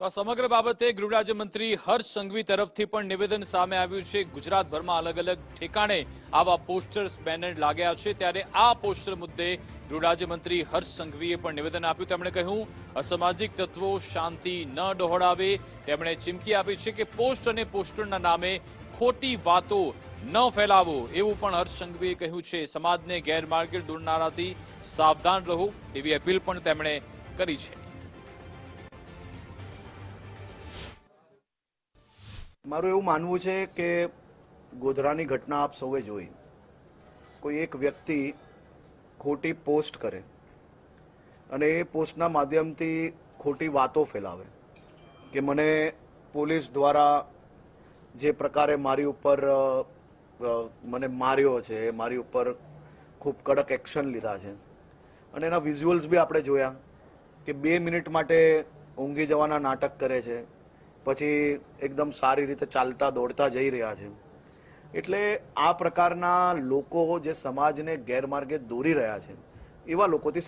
તો સમગ્ર બાબતે ગૃહ રાજ્યમંત્રી હર્ષ સંઘવી તરફથી પણ નિવેદન સામે આવ્યું છે. ગુજરાતભરમાં અલગ અલગ ઠેકાણે આવા પોસ્ટર્સ બેનર લાગ્યા છે. ત્યારે આ પોસ્ટર મુદ્દે ગૃહ રાજ્યમંત્રી હર્ષ સંઘવીએ પણ નિવેદન આપ્યું. તેમણે કહ્યું, અસામાજિક તત્વો શાંતિ ન ડહોળાવે. તેમણે ચીમકી આપી છે કે પોસ્ટ અને પોસ્ટરના નામે ખોટી વાતો ન ફેલાવો એવું પણ હર્ષ સંઘવીએ કહ્યું છે. સમાજને ગેરમાર્ગે દોરનારાથી સાવધાન રહો તેવી અપીલ પણ તેમણે કરી છે. મારું એવું માનવું છે કે ગોધરાની ઘટના આપ સૌએ જોઈ. કોઈ એક વ્યક્તિ ખોટી પોસ્ટ કરે અને એ પોસ્ટના માધ્યમથી ખોટી વાતો ફેલાવે કે મને પોલીસ દ્વારા જે પ્રકારે મારી ઉપર મને માર્યો છે, મારી ઉપર ખૂબ કડક એક્શન લીધા છે. અને એના વિઝ્યુઅલ્સ બી આપણે જોયા કે બે મિનિટ માટે ઊંઘી જવાના નાટક કરે છે. પછી એકદમ સારી રીતે ચાલતા, દોડતા જઈ રહ્યા છે. એટલે આ પ્રકારના લોકો જે સમાજને ગેરમાર્ગે દોરી રહ્યા છે, એવા લોકોથી